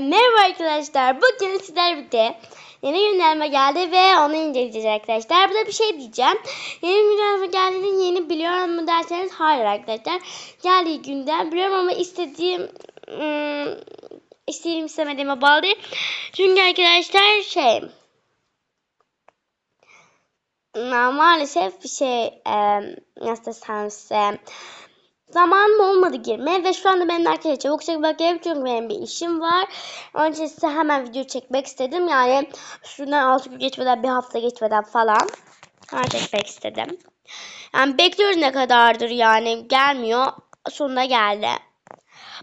Merhaba arkadaşlar. Bugün sizler birlikte yeni güncelleme geldi ve onu inceleyeceğiz arkadaşlar. Burada bir şey diyeceğim. Yeni güncelleme geldiğini yeni biliyorum mu derseniz hayır arkadaşlar. Geldiği günden biliyorum ama istediğim ım, istediğim istemediğime bağlı değil. Çünkü arkadaşlar şey ma- maalesef bir şey e, nasıl desem size zamanım olmadı girmeye ve şu anda benim arkadaşlar çabuk bakıyorum çünkü benim bir işim var. Onun için size hemen video çekmek istedim. Yani şundan 6 gün geçmeden bir hafta geçmeden falan hemen çekmek istedim. Yani bekliyoruz ne kadardır yani gelmiyor. Sonunda geldi.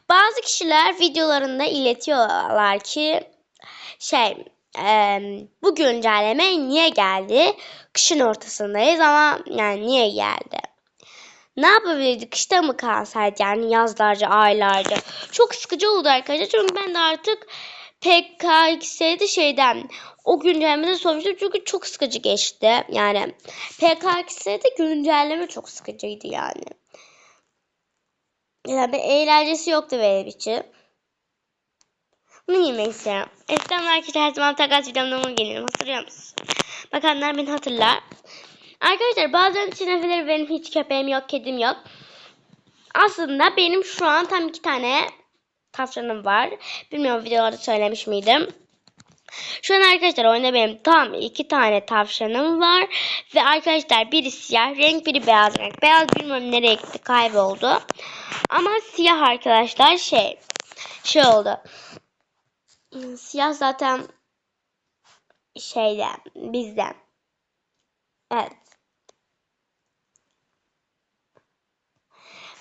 Bazı kişiler videolarında iletiyorlar ki şey e, bu güncelleme niye geldi? Kışın ortasındayız ama yani niye geldi? Ne yapabilirdik? Kışta mı kalsaydı yani yazlarca, aylarca. Çok sıkıcı oldu arkadaşlar. Çünkü ben de artık PKX'de şeyden o güncellemeden sormuştum. Çünkü çok sıkıcı geçti. Yani PKX'de güncelleme çok sıkıcıydı yani. Yani bir eğlencesi yoktu benim için. Bunu yemek istiyorum. Eskiden arkadaşlar her zaman takas videomda gelirim. Hatırlıyor musunuz? Bakanlar beni hatırlar. Arkadaşlar bazen çinefeleri benim hiç köpeğim yok, kedim yok. Aslında benim şu an tam iki tane tavşanım var. Bilmiyorum videolarda söylemiş miydim. Şu an arkadaşlar oyunda benim tam iki tane tavşanım var. Ve arkadaşlar biri siyah renk biri beyaz renk. Beyaz bilmiyorum nereye gitti kayboldu. Ama siyah arkadaşlar şey şey oldu. Siyah zaten şeyden bizden. Evet.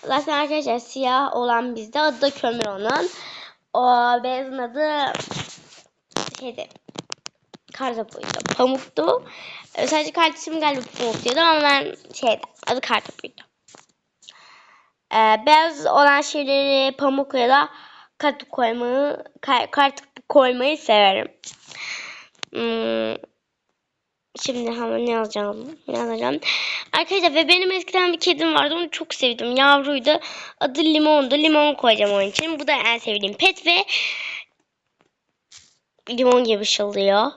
Zaten arkadaşlar siyah olan bizde adı da kömür onun. O beyazın adı şeydi. Kartopuydu. Pamuktu. Ee, Sadece kardeşim galiba pamuk diyordu ama ben şeydi. Adı kartopuydu. Ee, beyaz olan şeyleri pamuk ya da kart koymayı kar, kart koymayı severim. Hmm, Şimdi hemen ne yazacağım? Ne yazacağım? Arkadaşlar ve benim eskiden bir kedim vardı. Onu çok sevdim. Yavruydu. Adı Limon'du. Limon koyacağım onun için. Bu da en sevdiğim pet ve limon gibi ışıldıyor.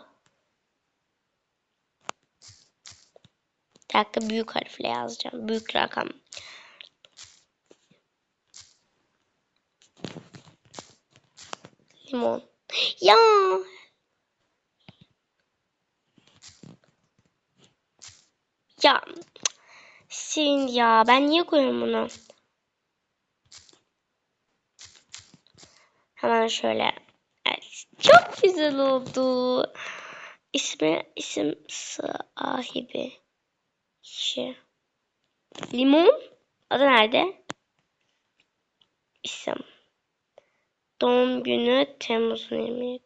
Bir dakika büyük harfle yazacağım. Büyük rakam. Limon. Ya Ya Sin ya ben niye koyuyorum bunu? Hemen şöyle. Evet, çok güzel oldu. İsmi isim sahibi. Kişi. Limon. Adı nerede? İsim. Doğum günü Temmuz'un 27.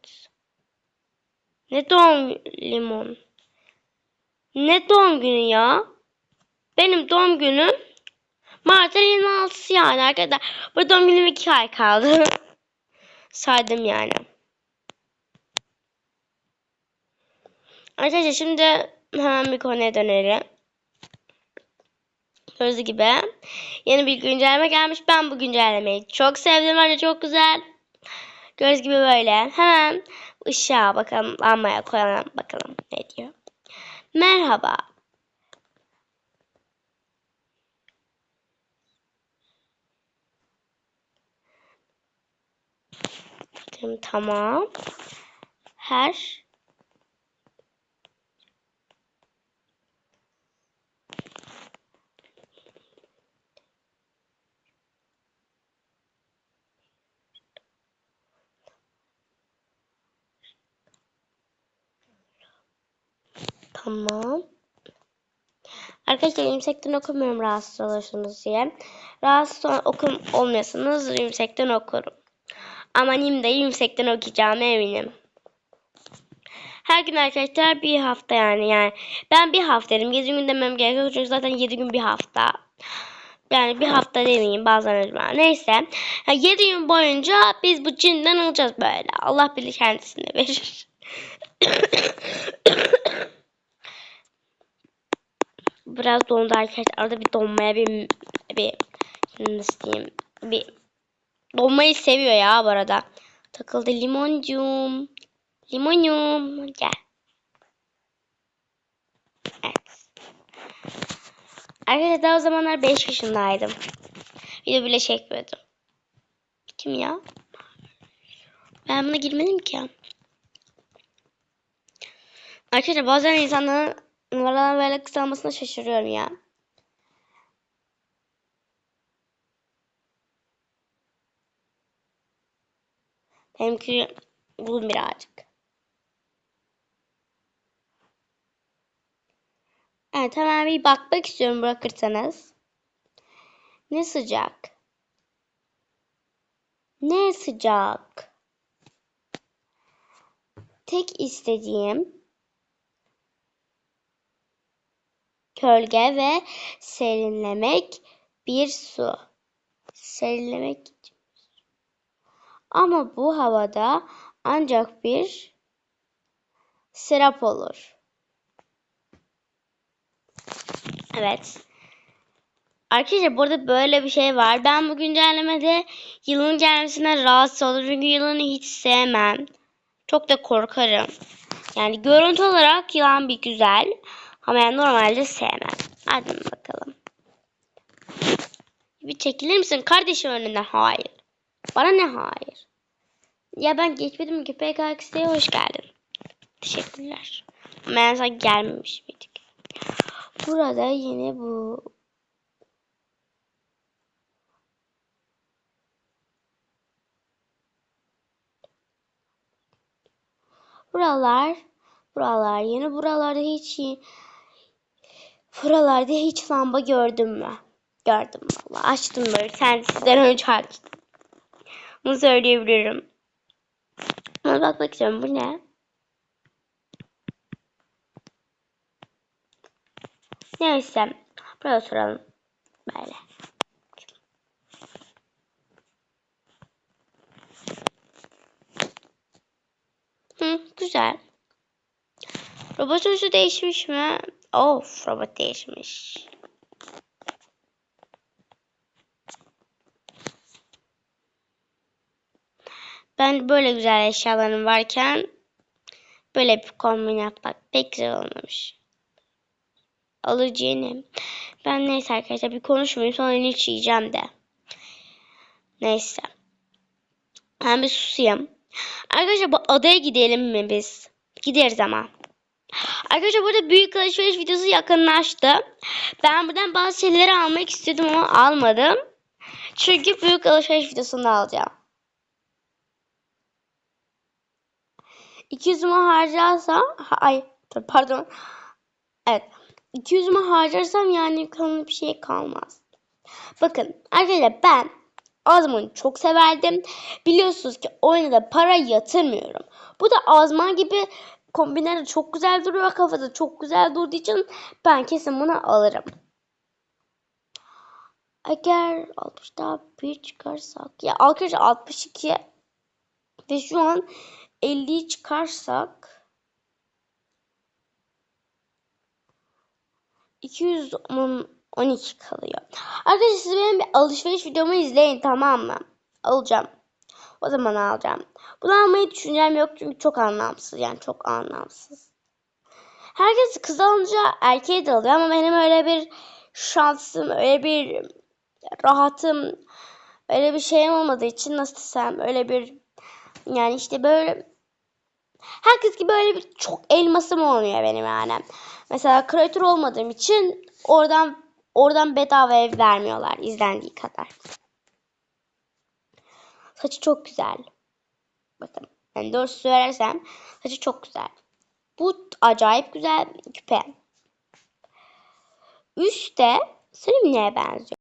Ne doğum limon? Ne doğum günü ya? Benim doğum günüm Mart'ın 26'sı yani arkadaşlar. Bu doğum günüm 2 ay kaldı. Saydım yani. Arkadaşlar şimdi hemen bir konuya dönelim. Gördüğünüz gibi yeni bir güncelleme gelmiş. Ben bu güncellemeyi çok sevdim. Bence çok güzel. Gördüğünüz gibi böyle. Hemen ışığa bakalım. Lambaya koyalım. Bakalım ne diyor. Merhaba. Tamam. Her Tamam. Arkadaşlar yüksekten okumuyorum rahatsız olursunuz diye. Rahatsız okum olmuyorsanız yüksekten okurum. Ama de yüksekten okuyacağım eminim. Her gün arkadaşlar bir hafta yani yani ben bir hafta dedim. 7 gün demem gerekiyor çünkü zaten 7 gün bir hafta. Yani bir hafta demeyeyim bazen öyle. Neyse. Ha, 7 gün boyunca biz bu cinden olacağız böyle. Allah bilir kendisine verir. Biraz dondu arkadaşlar. Arada bir donmaya bir bir nasıl diyeyim bir donmayı seviyor ya bu arada. Takıldı limoncum. Limonum. Gel. Evet. Arkadaşlar daha o zamanlar 5 yaşındaydım. Video bile çekmiyordum. Kim ya? Ben buna girmedim ki. Arkadaşlar bazen insanların numaraların böyle kısalmasına şaşırıyorum ya. Benimki uzun birazcık. Evet hemen bir bakmak istiyorum bırakırsanız. Ne sıcak. Ne sıcak. Tek istediğim gölge ve serinlemek bir su. Serinlemek. Ama bu havada ancak bir serap olur. Evet. Arkadaşlar burada böyle bir şey var. Ben bu güncellemede yılın gelmesine rahatsız oldum. Çünkü yılanı hiç sevmem. Çok da korkarım. Yani görüntü olarak yılan bir güzel. Ama yani normalde sevmem. Hadi bakalım. Bir çekilir misin kardeşim önünden? Hayır. Bana ne hayır? Ya ben geçmedim ki PKX'ye hoş geldin. Teşekkürler. Ama ben sana gelmemiş miydik? Burada yine bu Buralar, buralar yeni buralarda hiç buralarda hiç lamba gördüm mü? Gördüm valla. Açtım böyle. Sen sizden önce açtım. Bunu söyleyebilirim. Ama bakmak istiyorum. Bu ne? Neyse. Burada oturalım. Böyle. Hı, güzel. Robot ucu değişmiş mi? Of, robot değişmiş. Ben böyle güzel eşyalarım varken böyle bir kombin yapmak pek güzel olmamış. Alıcıyım. Ben neyse arkadaşlar bir konuşmayayım sonra hiç yiyeceğim de. Neyse. Ben bir susayım. Arkadaşlar bu adaya gidelim mi biz? Gideriz ama. Arkadaşlar burada büyük alışveriş videosu yakınlaştı. Ben buradan bazı şeyleri almak istedim ama almadım. Çünkü büyük alışveriş videosunu alacağım. 200'ümü harcarsam ay pardon. Evet. 200'ümü harcarsam yani kanlı bir şey kalmaz. Bakın arkadaşlar ben Azman'ı çok severdim. Biliyorsunuz ki oyuna da para yatırmıyorum. Bu da Azman gibi kombinleri çok güzel duruyor. Kafada çok güzel durduğu için ben kesin bunu alırım. Eğer 60'da bir çıkarsak ya arkadaşlar 62 ve şu an 50'yi çıkarsak 212 kalıyor. Arkadaşlar siz benim bir alışveriş videomu izleyin tamam mı? Alacağım. O zaman alacağım. Bunu almayı düşüneceğim yok çünkü çok anlamsız yani çok anlamsız. Herkes kız alınca erkeği de alıyor ama benim öyle bir şansım, öyle bir rahatım, öyle bir şeyim olmadığı için nasıl desem öyle bir yani işte böyle herkes gibi böyle bir çok elmasım olmuyor benim yani. Mesela kreatör olmadığım için oradan oradan bedava ev vermiyorlar izlendiği kadar. Saçı çok güzel. Bakın yani doğru söylersem saçı çok güzel. Bu acayip güzel küpe. Üstte Selim'e benziyor.